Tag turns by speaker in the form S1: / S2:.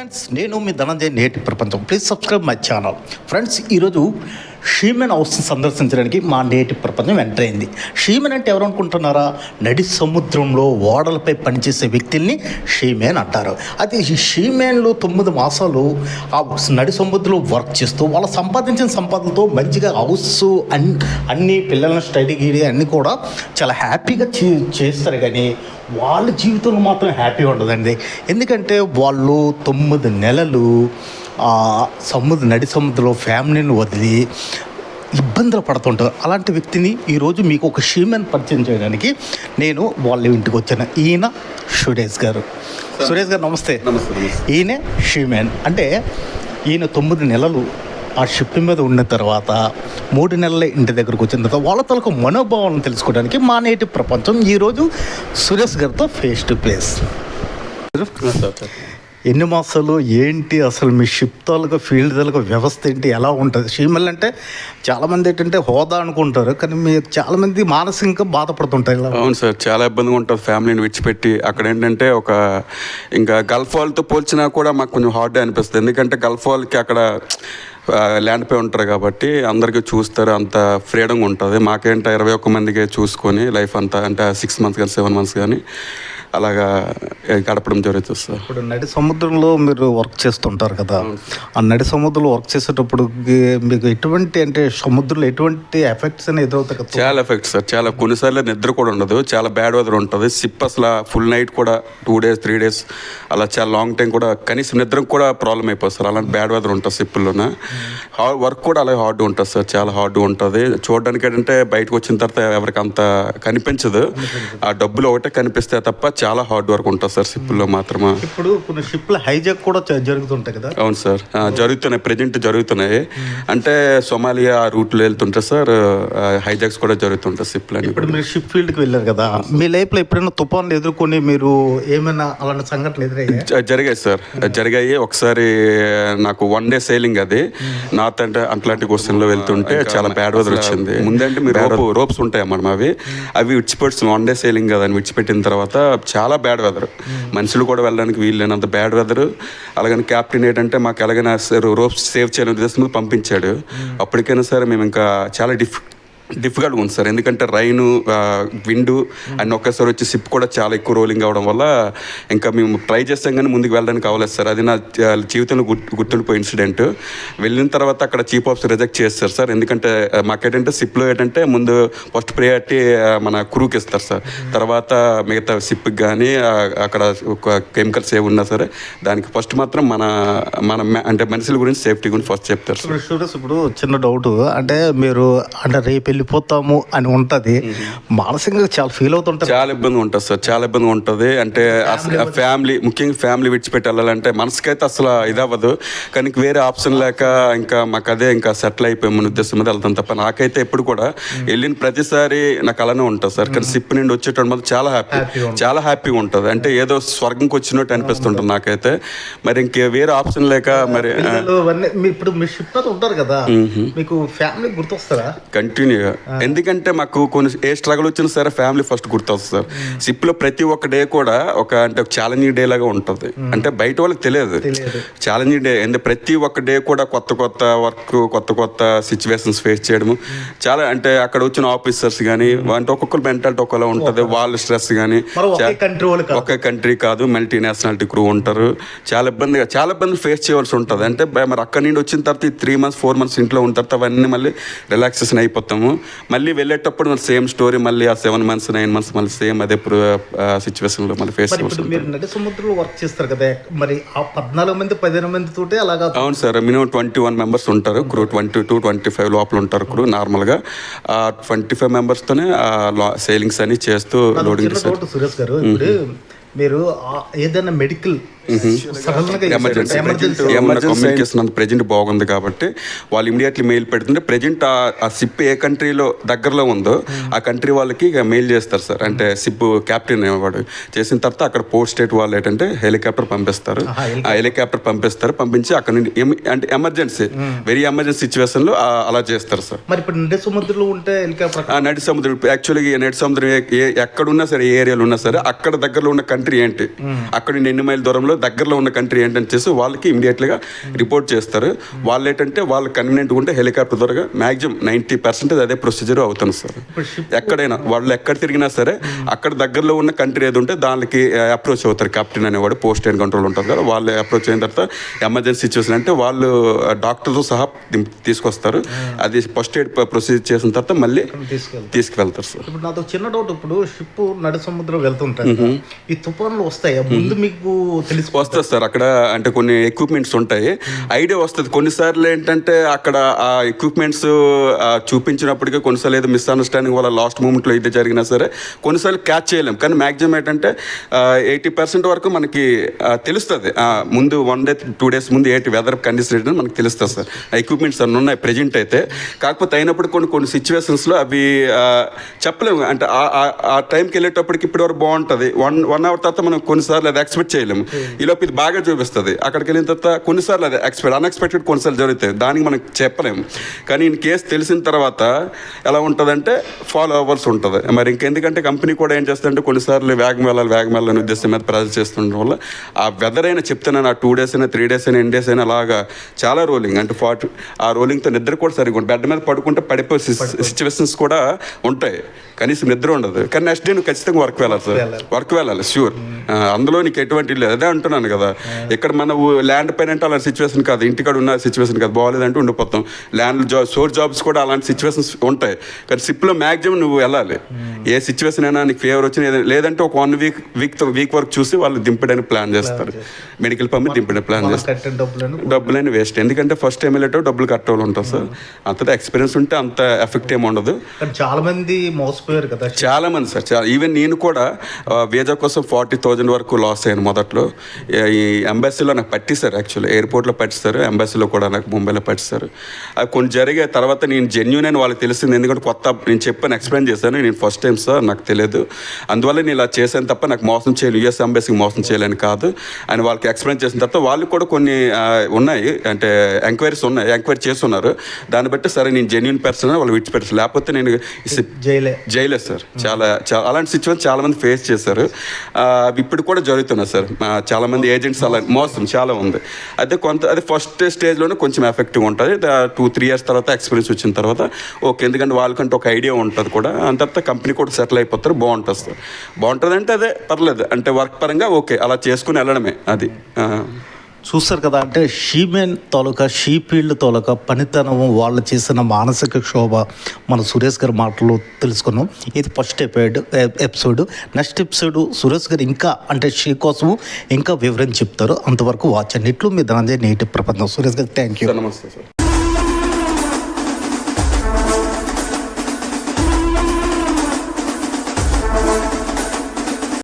S1: Friends నేను మీ ధనంజయ్ నేటి ప్రపంచం. Please subscribe my channel. Friends ఈరోజు షీమెన్ హౌస్ సందర్శించడానికి మా నేటి ప్రపంచం ఎంటర్ అయింది. షీమెన్ అంటే ఎవరు అనుకుంటున్నారా? నడి సముద్రంలో ఓడలపై పనిచేసే వ్యక్తుల్ని షీమెన్ అంటారు. అయితే ఈ షీమెన్లు తొమ్మిది మాసాలు ఆ నడి సముద్రంలో వర్క్ చేస్తూ వాళ్ళు సంపాదించిన సంపాదనతో మంచిగా హౌస్ అన్ని అన్ని పిల్లల స్టడీ గీడి అన్నీ కూడా చాలా హ్యాపీగా చే- చేస్తారు కానీ వాళ్ళ జీవితంలో మాత్రం హ్యాపీగా ఉండదండి. ఎందుకంటే వాళ్ళు తొమ్మిది నెలలు ఆ, సముద్ర నడి సముద్రంలో ఫ్యామిలీని వదిలి ఇబ్బందులు పడుతుంటారు. అలాంటి వ్యక్తిని ఈరోజు మీకు ఒక షీమెన్ పరిచయం చేయడానికి నేను వాళ్ళ ఇంటికి వచ్చాను. ఈయన సురేష్ గారు. సురేష్ గారు నమస్తే. ఈయన షీమెన్. అంటే ఈయన తొమ్మిది నెలలు ఆ షిప్ మీద ఉన్న తర్వాత మూడు నెలల ఇంటి దగ్గరకు వచ్చిన తర్వాత వాళ్ళ తలకు మనోభావాలను తెలుసుకోవడానికి మా నేటి ప్రపంచం ఈరోజు సురేష్ గారితో ఫేస్ టు ఫేస్ ఎన్ని మాసాలు ఏంటి అసలు మీ షిప్ తాలూకా ఫీల్డ్ తాలూకా వ్యవస్థ ఏంటి ఎలా ఉంటుంది? షీమల్ అంటే చాలామంది ఏంటంటే హోదా అనుకుంటారు కానీ మీరు చాలామంది మానసికంగా బాధపడుతుంటారు ఇలా.
S2: అవును సార్ చాలా ఇబ్బందిగా ఉంటుంది ఫ్యామిలీని విడిచిపెట్టి. అక్కడ ఏంటంటే ఒక ఇంకా గల్ఫ్ వాళ్ళతో పోల్చినా కూడా మాకు కొంచెం హార్డ్ అనిపిస్తుంది. ఎందుకంటే గల్ఫ్ వాళ్ళకి అక్కడ ల్యాండ్ పై ఉంటారు కాబట్టి అందరికీ చూస్తారు అంత ఫ్రీడంగా ఉంటుంది. మాకేంట ఇరవై ఒక్క మందికి చూసుకొని లైఫ్ అంతా అంటే సిక్స్ మంత్స్ కానీ సెవెన్ మంత్స్ కానీ అలాగా గడపడం జరుగుతుంది సార్.
S1: ఇప్పుడు నడి సముద్రంలో మీరు వర్క్ చేస్తుంటారు కదా ఆ నడి సముద్రంలో వర్క్ చేసేటప్పుడు మీకు ఎటువంటి అంటే సముద్రంలో ఎటువంటి ఎఫెక్ట్స్ అని ఎదురవుతాయి కదా?
S2: చాలా ఎఫెక్ట్ సార్. చాలా కొన్నిసార్లు నిద్ర కూడా ఉండదు. చాలా బ్యాడ్ వెదర్ ఉంటుంది. సిప్ అసలు ఫుల్ నైట్ కూడా టూ డేస్ త్రీ డేస్ అలా చాలా లాంగ్ టైం కూడా కనీసం నిద్రకు కూడా ప్రాబ్లం అయిపోతుంది సార్. అలాంటి బ్యాడ్ వెదర్ ఉంటుంది సిప్పుల్లోన. వర్క్ కూడా అలాగే హార్డ్ ఉంటుంది సార్ చాలా హార్డ్ ఉంటుంది. చూడడానికి ఏంటంటే బయటకు వచ్చిన తర్వాత ఎవరికి అంత కనిపించదు. ఆ డబ్బులు ఒకటే కనిపిస్తే తప్ప చాలా హార్డ్ వర్క్ ఉంటుంది సార్ సిప్పుల్లో మాత్రమే.
S1: ఇప్పుడు కొన్ని షిప్ల హైజాక్ కూడా జరుగుతుంటాయి కదా?
S2: అవును సార్. జరుగుతున్నాయి ప్రజెంట్ జరుగుతున్నాయి. అంటే సోమాలియా రూట్లో వెళ్తుంటే సార్ హైజాక్స్ కూడా జరుగుతుంటాయి అని
S1: ఇప్పుడు మీరు షిప్ ఫీల్డ్కి వెళ్ళారు కదా మీ లైఫ్లో ఎప్పుడైనా తుఫాన్లు ఎదుర్కొని మీరు ఏమైనా అలాంటి సంఘటనలు ఎదురయ్యాయి?
S2: జరిగాయి సార్. జరిగాయి. ఒకసారి నాకు వన్ డే సేలింగ్ అది. నార్త్ అంటే అట్లాంటిక్ ఓషన్లో వెళ్తుంటే చాలా బ్యాడ్ వెదర్ వచ్చింది. ముందంటే మీరు రోప్ రోప్స్ ఉంటాయి అన్నమాట అవి అవి విడిచిపెట్టి వన్ డే సేలింగ్ కదా అని విడిచిపెట్టిన తర్వాత చాలా బ్యాడ్ వెదర్ మనుషులు కూడా వెళ్ళడానికి వీలు లేనంత బ్యాడ్ వెదర్ అలాగని క్యాప్టెన్ ఏంటంటే మాకు ఎలాగైనా రోప్స్ సేవ్ చేయాలని ఉద్దేశం పంపించాడు. అప్పటికైనా సరే మేము ఇంకా చాలా డిఫ్ డిఫికల్ట్గా ఉంది సార్. ఎందుకంటే రైను విండు అండ్ ఒక్కసారి వచ్చి సిప్ కూడా చాలా ఎక్కువ రోలింగ్ అవడం వల్ల ఇంకా మేము ట్రై చేస్తాం కానీ ముందుకు వెళ్ళడానికి అవ్వలేదు సార్. అది నా జీవితంలో గుర్తు గుర్తుండిపోయే ఇన్సిడెంట్. వెళ్ళిన తర్వాత అక్కడ చీఫ్ ఆఫ్ రిజెక్ట్ చేస్తారు సార్. ఎందుకంటే ఆ, మాకేంటంటే సిప్లో ఏంటంటే ముందు ఫస్ట్ ప్రియారిటీ మన క్రూకి ఇస్తారు సార్. తర్వాత మిగతా సిప్కి కానీ అక్కడ ఒక కెమికల్స్ ఏమి ఉన్నా సరే దానికి ఫస్ట్ మాత్రం మన మన అంటే మనుషుల గురించి సేఫ్టీ గురించి ఫస్ట్ చెప్తారు సార్.
S1: ఇప్పుడు ఇప్పుడు చిన్న డౌట్. అంటే మీరు అంటే రేపు వెళ్ళిపోతాము అని ఉంటుంది. మానసికంగా చాలా ఫీల్ అవుతుంటారు
S2: చాలా ఇబ్బందిగా ఉంటుంది సార్ చాలా ఇబ్బందిగా ఉంటుంది. అంటే అసలు ఫ్యామిలీ ముఖ్యంగా ఫ్యామిలీ విడిచిపెట్టి వెళ్ళాలంటే మనసుకైతే అసలు ఇది అవ్వదు కానీ వేరే ఆప్షన్ లేక ఇంకా మాకు అదే ఇంకా సెటిల్ అయిపోయామని ఉద్దేశం మీద వెళ్తాం తప్ప నాకైతే ఎప్పుడు కూడా వెళ్ళిన ప్రతిసారి నాకు అలానే ఉంటుంది సార్. కానీ సిప్ నుండి వచ్చేటప్పుడు మాత్రం చాలా హ్యాపీ చాలా హ్యాపీగా ఉంటుంది. అంటే ఏదో స్వర్గంకి వచ్చినట్టు అనిపిస్తుంటుంది నాకైతే. మరి ఇంకే వేరే ఆప్షన్ లేక మరి
S1: ఇప్పుడు మీ షిప్ ఉంటారు కదా. మీకు ఫ్యామిలీ గుర్తొస్తారా?
S2: కంటిన్యూగా ఎందుకంటే మాకు కొన్ని ఏ స్ట్రగుల్ వచ్చినా సరే ఫ్యామిలీ ఫస్ట్ గుర్తొస్తుంది సార్. సిప్లో ప్రతి ఒక్క డే కూడా ఒక అంటే ఒక ఛాలెంజింగ్ డే లాగా ఉంటుంది. అంటే బయట వాళ్ళకి తెలియదు. ఛాలెంజింగ్ డే ఎందుకంటే ప్రతి ఒక్క డే కూడా కొత్త కొత్త వర్క్ కొత్త కొత్త సిచ్యువేషన్స్ ఫేస్ చేయడము. చాలా అంటే అక్కడ వచ్చిన ఆఫీసర్స్ కానీ అంటే ఒక్కొక్కరు మెంటాలిటీ ఒకలా ఉంటుంది. వాళ్ళ స్ట్రెస్ కానీ
S1: ఒకే కంట్రీ కాదు.
S2: మల్టీ నేషనాలిటీ క్రూ ఉంటారు. చాలా ఇబ్బందిగా చాలా ఇబ్బంది ఫేస్ చేయవలసి ఉంటుంది. అంటే మరి అక్కడి నుండి వచ్చిన తర్వాత ఈ త్రీ మంత్స్ ఫోర్ మంత్స్ ఇంట్లో ఉన్న తర్వాత అవన్నీ మళ్ళీ రిలాక్సేషన్ అయిపోతాము. మళ్ళీ వెళ్ళేటప్పుడు మరి సేమ్ స్టోరీ మళ్ళీ ఆ సెవెన్ మంత్స్ నైన్ మంత్స్ మళ్ళీ సేమ్ అదే సిచ్యువేషన్లో మళ్ళీ ఫేస్
S1: మరి నడి సముద్రంలో వర్క్ చేస్తారు కదా మరి ఆ పద్నాలుగు మంది పదిహేను మంది తోటే అలాగా
S2: అవును sir minimum twenty one members ఉంటారు crew twenty two twenty five లోపల ఉంటారు క్రూ నార్మల్గా ఆ ట్వంటీ ఫైవ్ మెంబర్స్తోనే సేలింగ్స్ అని చేస్తూ లోడింగ్
S1: డౌట్ సురేష్ గారు ఇప్పుడు మీరు ఏదైనా మెడికల్
S2: ఎమర్జెన్సీ
S1: ఎమర్జెన్సీ
S2: కమ్యూనికేషన్ అంత ప్రెజెంట్ బాగుంది కాబట్టి వాళ్ళు ఇమీడియట్లీ మెయిల్ పెడుతుంటే ప్రెజెంట్ ఆ సిప్ ఏ కంట్రీలో దగ్గరలో ఉందో ఆ కంట్రీ వాళ్ళకి ఇక మెయిల్ చేస్తారు సార్. అంటే సిప్ క్యాప్టెన్ వాడు చేసిన తర్వాత అక్కడ పోస్ట్ స్టేట్ వాళ్ళు ఏంటంటే హెలికాప్టర్ పంపిస్తారు. ఆ హెలికాప్టర్ పంపిస్తారు. పంపించి అక్కడ నుండి అంటే ఎమర్జెన్సీ వెరీ ఎమర్జెన్సీ సిచ్యువేషన్లో అలా చేస్తారు సార్.
S1: మరి ఇప్పుడు నడి సముద్రంలో ఉంటే హెలికాప్టర్
S2: ఆ నడి సముద్రం. యాక్చువల్గా నడి సముద్రం ఏ- ఎక్కడున్నా సరే ఏ ఏరియాలో ఉన్నా సరే అక్కడ దగ్గరలో ఉన్న కంట్రీ ఏంటి? అక్కడ నుండి ఎన్ని మైల్ దూరంలో సముద్రంలో దగ్గరలో ఉన్న కంట్రీ ఏంటంటే చేసి వాళ్ళకి ఇమీడియట్లీగా రిపోర్ట్ చేస్తారు. వాళ్ళు ఏంటంటే వాళ్ళు కన్వీనియంట్గా ఉంటే హెలికాప్టర్ ద్వారా మ్యాక్సిమం నైంటీ పర్సెంటేజ్ అదే ప్రొసీజర్ అవుతుంది సార్. ఎక్కడైనా వాళ్ళు ఎక్కడ తిరిగినా సరే అక్కడ దగ్గరలో ఉన్న కంట్రీ ఏది ఉంటే దానికి అప్రోచ్ అవుతారు. కెప్టెన్ అనేవాడు పోస్ట్ అండ్ కంట్రోల్ ఉంటుంది కదా వాళ్ళు అప్రోచ్ అయిన తర్వాత ఎమర్జెన్సీ సిచ్యువేషన్ అంటే వాళ్ళు డాక్టర్తో సహా తీసుకొస్తారు. అది ఫస్ట్ ఎయిడ్ ప్రొసీజర్ చేసిన తర్వాత మళ్ళీ తీసుకువెళ్తారు సార్.
S1: ఇప్పుడు నాతో చిన్న డౌట్ ఇప్పుడు షిప్ నడి సముద్రం వెళ్తుంటాయి కదా, ఈ తుఫాన్లు వస్తాయా? ముందు మీకు తెలిసి
S2: వస్తుంది సార్. అక్కడ అంటే కొన్ని ఎక్విప్మెంట్స్ ఉంటాయి. ఐడియా వస్తుంది. కొన్నిసార్లు ఏంటంటే అక్కడ ఆ ఎక్విప్మెంట్స్ చూపించినప్పటికీ కొన్నిసార్లు ఏదో మిస్అండర్స్టాండింగ్ వల్ల లాస్ట్ మూమెంట్లో ఇది జరిగినా సరే కొన్నిసార్లు క్యాచ్ చేయలేం. కానీ మ్యాక్సిమం ఏంటంటే ఎయిటీ పర్సెంట్ వరకు మనకి తెలుస్తుంది. ముందు వన్ డే టూ డేస్ ముందు ఏంటి వెదర్ కండిషన్ ఏంటని మనకి తెలుస్తుంది సార్. ఎక్విప్మెంట్స్ అన్నీ ఉన్నాయి ప్రజెంట్ అయితే. కాకపోతే అయినప్పుడు కొన్ని కొన్ని సిచ్యువేషన్స్లో అవి చెప్పలేము అంటే ఆ- టైంకి వెళ్ళేటప్పటికి ఇప్పటివరకు బాగుంటుంది. వన్ వన్ అవర్ తర్వాత మనం కొన్నిసార్లు అది ఎక్స్పెక్ట్ చేయలేము ఈలోపు ఇది బాగా చూపిస్తుంది. అక్కడికి వెళ్ళిన తర్వాత కొన్నిసార్లు అది ఎక్స్పెక్ట్ అన్ఎక్స్పెక్టెడ్ కొన్నిసార్లు జరుగుతాయి. దానికి మనం చెప్పలేము కానీ ఇన్ కేసు తెలిసిన తర్వాత ఎలా ఉంటుందంటే ఫాలో అవర్స్ ఉంటుంది. మరి ఇంకెందుకంటే కంపెనీ కూడా ఏం చేస్తుందంటే కొన్నిసార్లు వేగం వెళ్ళాలి వేగం వెళ్ళాలని ఉద్దేశం మీద ప్రెజర్ చేస్తుండడం వల్ల ఆ వెదర్ అయినా చెప్తున్నాను ఆ టూ డేస్ అయినా త్రీ డేస్ అయినా ఎన్ డేస్ అయినా అలాగా చాలా రోలింగ్ అంటే ఫార్టీ ఆ రోలింగ్తో నిద్ర కూడా సరిగా ఉంటుంది. బెడ్ మీద పడుకుంటే పడిపోయే సిచ్యువేషన్స్ కూడా ఉంటాయి. కనీసం నిద్ర ఉండదు. కానీ నెక్స్ట్ డే నువ్వు ఖచ్చితంగా వర్క్ వెళ్ళాలి సార్. వర్క్ వెళ్ళాలి ష్యూర్ అందులో నీకు ఎటువంటి లేదు. అదే అంటున్నాను కదా. ఇక్కడ మన ల్యాండ్ పైన అంటే అలాంటి సిచ్యువేషన్ కాదు. ఇంటికాడ ఉన్న సిచ్యువేషన్ కాదు. బాగాలేదంటే ఉండిపోతాం. ల్యాండ్ జాబ్ సోర్ జాబ్స్ కూడా అలాంటి సిచ్యువేషన్స్ ఉంటాయి. కానీ సిప్లో మ్యాక్సిమం నువ్వు వెళ్ళాలి. ఏ సిచ్యువేషన్ అయినా నీకు ఫేవర్ వచ్చిన లేదంటే ఒక one week week week work చూసి వాళ్ళు దింపడానికి ప్లాన్ చేస్తారు. మెడికల్ పంపి దింపడానికి ప్లాన్ చేస్తారు.
S1: డబ్బులను
S2: వేస్ట్ ఎందుకంటే ఫస్ట్ టైం వెళ్ళేటో డబ్బులు కట్టాలి ఉంటుంది సార్. అంత ఎక్స్పీరియన్స్ ఉంటే అంత ఎఫెక్ట్ ఏమి ఉండదు.
S1: చాలా మంది మోసపోయారు కదా.
S2: చాలా మంది సార్ ఈవెన్ నేను కూడా వీజా కోసం ఫార్టీ థౌజండ్ వరకు లాస్ అయ్యాను మొదట్లో. ఈ ఎంబాసీలో నాకు పట్టిస్తారు యాక్చువల్లీ ఎయిర్పోర్ట్లో పట్టిస్తారు. ఎంబాసీలో కూడా నాకు ముంబైలో పట్టిస్తారు. అవి కొన్ని జరిగే తర్వాత నేను జెన్యున్ అని వాళ్ళకి తెలిసింది. ఎందుకంటే కొత్త నేను చెప్పాను ఎక్స్ప్లెయిన్ చేశాను. నేను ఫస్ట్ టైం సార్ నాకు తెలియదు అందువల్ల నేను ఇలా చేశాను తప్ప నాకు మోసం చేయాలి యుఎస్ ఎంబాసీకి మోసం చేయాలని కాదు. అని వాళ్ళకి ఎక్స్ప్లెయిన్ చేసిన తర్వాత వాళ్ళు కూడా కొన్ని ఉన్నాయి. అంటే ఎంక్వైరీస్ ఉన్నాయి ఎంక్వైరీ చేస్తున్నారు. దాన్ని బట్టి సరే నేను జెన్యున్ పర్సన్ వాళ్ళు విడిచిపెట్టాను లేకపోతే నేను
S1: జైలే.
S2: జైలే సార్. చాలా చాలా అలాంటి సిచ్యువేషన్ చాలా మంది ఫేస్ చేశారు. ఇప్పుడు కూడా జరుగుతున్నాయి సార్. చాలా మంది ఏజెంట్స్ అలా మోసం చాలా ఉంది అదే కొంత అది ఫస్ట్ స్టేజ్లోనే కొంచెం ఎఫెక్టివ్ ఉంటుంది. టూ త్రీ ఇయర్స్ తర్వాత ఎక్స్పీరియన్స్ వచ్చిన తర్వాత ఓకే. ఎందుకంటే వాళ్ళకంటే ఒక ఐడియా ఉంటుంది కూడా. అంత కంపెనీ కూడా సెటిల్ అయిపోతారు బాగుంటుంది సార్ బాగుంటుంది అంటే అదే పర్లేదు. అంటే వర్క్ పరంగా ఓకే అలా చేసుకుని వెళ్ళడమే అది.
S1: చూస్తారు కదా అంటే షీమెన్ తాలూకా షీ ఫీల్డ్ తాలూకా పనితనం వాళ్ళు చేసిన మానసిక క్షోభ మన సురేష్ గారి మాటలు తెలుసుకున్నాం. ఇది first episode episode. Next episode Suresh గారు ఇంకా అంటే షీ కోసం ఇంకా వివరించి చెప్తారు. అంతవరకు వాచ్ అండి. ఇట్లు మీ ధనంజయ్ నేటి ప్రపంచం. సురేష్ గారు థ్యాంక్ యూ.
S2: నమస్తే సార్.